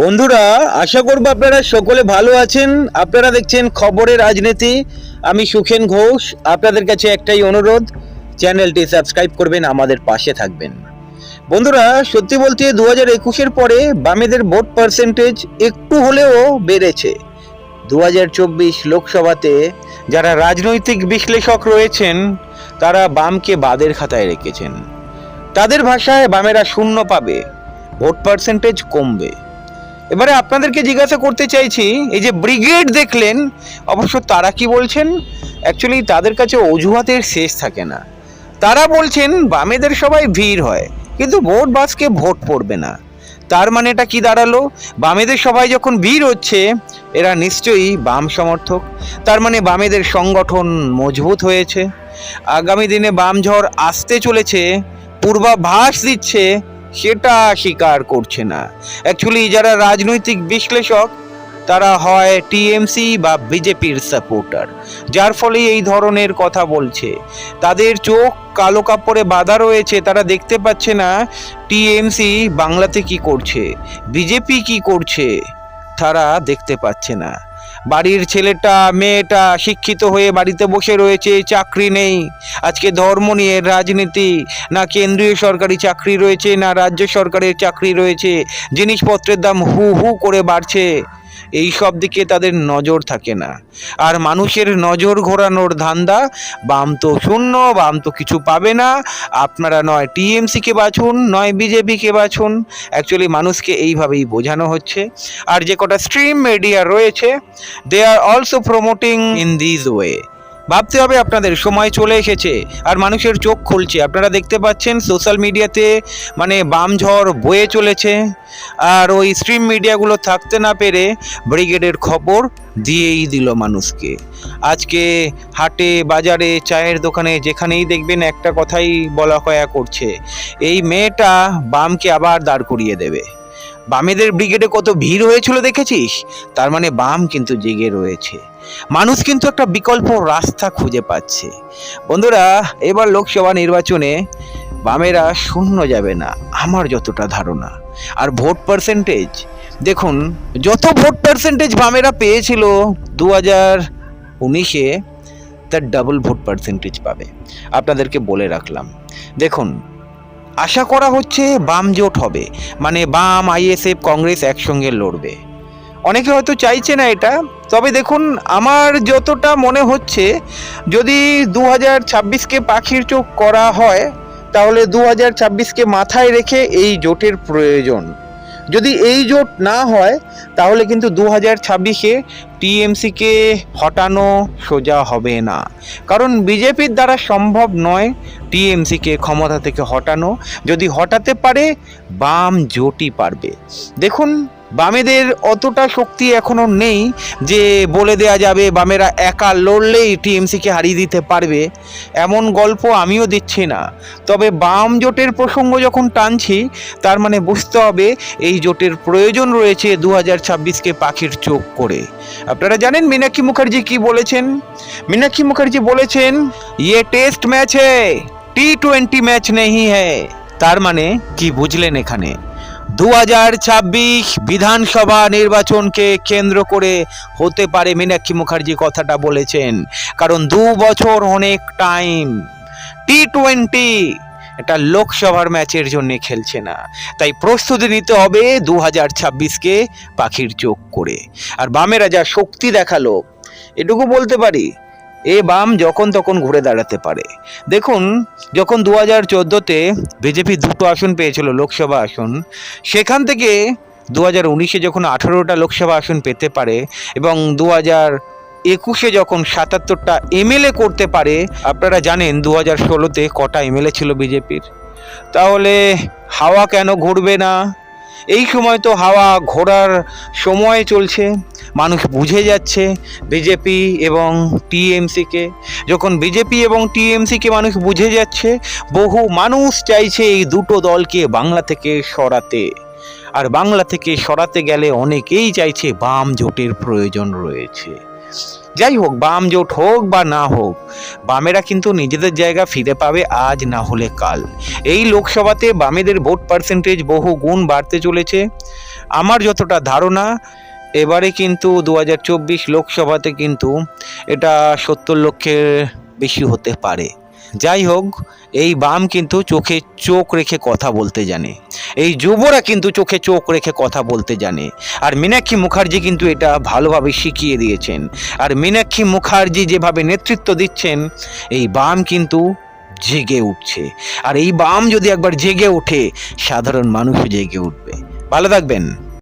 বন্ধুরা, আশা করব আপনারা সকলে ভালো আছেন। আপনারা দেখছেন খবরের রাজনীতি। আমি সুখেন ঘোষ, আপনাদের কাছে একটাই অনুরোধ, চ্যানেলটি সাবস্ক্রাইব করবেন, আমাদের পাশে থাকবেন। বন্ধুরা, সত্যি বলতে দু হাজার একুশের পরে বামেদের ভোট পার্সেন্টেজ একটু হলেও বেড়েছে। দু হাজার চব্বিশ লোকসভাতে যারা রাজনৈতিক বিশ্লেষক রয়েছেন, তারা বামকে বাদের খাতায় রেখেছেন। তাদের ভাষায় বামেরা শূন্য পাবে, ভোট পার্সেন্টেজ কমবে। এবারে আপনাদেরকে জিজ্ঞাসা করতে চাইছি, এই যে ব্রিগেড দেখলেন, অবশ্য তারা কি বলছেন? অ্যাকচুয়ালি তাদের কাছে অজুহাতের শেষ থাকে না। তারা বলছেন, বামেদের সবাই ভিড় হয়, কিন্তু ভোট বাসকে ভোট পড়বে না। তার মানে এটা কি দাঁড়াল? বামেদের সবাই যখন ভিড় হচ্ছে, এরা নিশ্চয়ই বাম সমর্থক। তার মানে বামেদের সংগঠন মজবুত হয়েছে। আগামী দিনে বাম ঝড় আসতে চলেছে, পূর্বাভাস দিচ্ছে সেটা স্বীকার করছে না। অ্যাকচুয়ালি যারা রাজনৈতিক বিশ্লেষক, তারা হয় টিএমসি বা বিজেপির সাপোর্টার যার ফলে এই ধরনের কথা বলছে। তাদের চোখ কালো কাপড়ে বাঁধা রয়েছে, তারা দেখতে পাচ্ছে না টিএমসি বাংলাতে কি করছে বিজেপি কি করছে, তারা দেখতে পাচ্ছে না। বাড়ির ছেলেটা, মেয়েটা শিক্ষিত হয়ে বাড়িতে বসে রয়েছে, চাকরি নেই। আজকে ধর্ম নিয়ে রাজনীতি, না কেন্দ্রীয় সরকারি চাকরি রয়েছে, না রাজ্য সরকারের চাকরি রয়েছে। জিনিসপত্রের দাম হু হু করে বাড়ছে। এই সব দিকে তাদের নজর থাকে না। আর মানুষের নজর ঘোরানোর ধান্দা, বাম তো শূন্য, বাম তো কিছু পাবে না। আপনারা নয় টিএমসিকে বাছুন, নয় বিজেপিকে বাছুন। অ্যাকচুয়ালি মানুষকে এইভাবেই বোঝানো হচ্ছে। আর যে কটা স্ট্রিম মিডিয়া রয়েছে they are also promoting in this way ভাবতে হবে আপনাদের, সময় চলে এসেছে আর মানুষের চোখ খুলছে। আপনারা দেখতে পাচ্ছেন সোশ্যাল মিডিয়াতে মানে বাম ঝড় বয়ে চলেছে আর ওই স্ট্রিম মিডিয়াগুলো থাকতে না পেরে ব্রিগেডের খবর দিয়েই দিল মানুষকে। আজকে হাটে, বাজারে, চায়ের দোকানে যেখানেই দেখবেন একটা কথাই বলা কয়া করছে, এই মেয়েটা বামকে আবার দাঁড় করিয়ে দেবে। বামেদের ব্রিগেডে কত ভিড় হয়েছিল দেখেছিস? তার মানে বাম কিন্তু জেগে রয়েছে। মানুষ কিন্তু একটা বিকল্প রাস্তা খুঁজে পাচ্ছে। বন্ধুরা, এবার লোকসভা নির্বাচনে বামেরা শূন্য যাবে না, আমার যতটা ধারণা। আর ভোট পার্সেন্টেজ দেখুন, যত ভোট পার্সেন্টেজ বামেরা পেয়েছিল দু হাজার উনিশে, তার ডাবল ভোট পার্সেন্টেজ পাবে। আপনাদেরকে বলে রাখলাম। দেখুন আশা করা হচ্ছে বাম জোট হবে মানে বাম আইএসএফ কংগ্রেস একসঙ্গে লড়বে। অনেকে হয়তো চাইছে না এটা, তবে দেখুন, আমার যতটা মনে হচ্ছে, যদি দু হাজার ছাব্বিশকে পাখির চোখ করা হয়, তাহলে দু হাজার ছাব্বিশকে মাথায় রেখে এই জোটের প্রয়োজন। যদি এই জোট না হয়, তাহলে কিন্তু দু হাজার ছাব্বিশে টিএমসিকে হটানো সোজা হবে না। কারণ বিজেপির দ্বারা সম্ভব নয় টিএমসিকে ক্ষমতা থেকে হটানো। যদি হটাতে পারে, বাম জোটই পারবে। দেখুন বামেদের অতটা শক্তি এখনও নেই যে বলে দেয়া যাবে বামেরা একা লড়লেই টিএমসিকে হারিয়ে দিতে পারবে। এমন গল্প আমিও দিচ্ছি না। তবে বাম জোটের প্রসঙ্গ যখন টানছি, তার মানে বুঝতে হবে এই জোটের প্রয়োজন রয়েছে দু হাজার ছাব্বিশকে পাখির চোখ করে। আপনারা জানেন মীনাক্ষী মুখার্জি কি বলেছেন? মীনাক্ষী মুখার্জি বলেছেন ইয়ে টেস্ট ম্যাচ হে টি টোয়েন্টি ম্যাচ নেই হ্যায়। তার মানে কি বুঝলেন এখানে? দু হাজার ছাব্বিশ বিধানসভা নির্বাচনকে কেন্দ্র করে হতে পারে মীনাক্ষী মুখার্জি কথাটা বলেছেন। কারণ দু বছর অনেক টাইম। টি টোয়েন্টি এটা লোকসভার ম্যাচের জন্য খেলছে না। তাই প্রস্তুতি নিতে হবে দু হাজার ছাব্বিশকে পাখির চোখ করে। আর বামেরা যা শক্তি দেখাল, এটুকু বলতে পারি এ বাম যখন তখন ঘুরে দাঁড়াতে পারে। দেখুন, যখন দু হাজার চোদ্দোতে বিজেপি দুটো আসন পেয়েছিল লোকসভা আসন, সেখান থেকে দু হাজার উনিশে যখন আঠারোটা লোকসভা আসন পেতে পারে এবং দু হাজার একুশে যখন সাতাত্তরটা এমএলএ করতে পারে, আপনারা জানেন দু হাজার ষোলোতে কটা এমএলএ ছিল বিজেপির। তাহলে হাওয়া কেন ঘুরবে না? এই সময় তো হাওয়া ঘোরার সময় চলছে। মানুষ বুঝে যাচ্ছে বিজেপি এবং টিএমসিকে। যখন বিজেপি এবং টিএমসিকে মানুষ বুঝে যাচ্ছে, বহু মানুষ চাইছে এই দুটো দলকে বাংলা থেকে সরাতে। আর বাংলা থেকে সরাতে গেলে অনেকেই চাইছে বাম জোটের প্রয়োজন রয়েছে। যাই হোক, বাম জোট হোক বা না হোক, বামেরা কিন্তু নিজেদের জায়গা ফিরে পাবে আজ না হলে কাল। এই লোকসভাতে বামেদের ভোট পার্সেন্টেজ বহু গুণ বাড়তে চলেছে। আমার যতটা ধারণা, এবারে কিন্তু দু হাজার চব্বিশ লোকসভাতে কিন্তু এটা সত্তর লক্ষের বেশি হতে পারে। যাই হোক এই বাম কিন্তু চোখে চোখ রেখে কথা বলতে জানে। এই যুবরা কিন্তু চোখে চোখ রেখে কথা বলতে জানে। আর মীনাক্ষী মুখার্জি কিন্তু এটা ভালোভাবে শিখিয়ে দিয়েছেন। আর মীনাক্ষী মুখার্জি যেভাবে নেতৃত্ব দিচ্ছেন, এই বাম কিন্তু জেগে উঠছে। আর এই বাম যদি একবার জেগে ওঠে, সাধারণ মানুষও জেগে উঠবে। ভালো থাকবেন।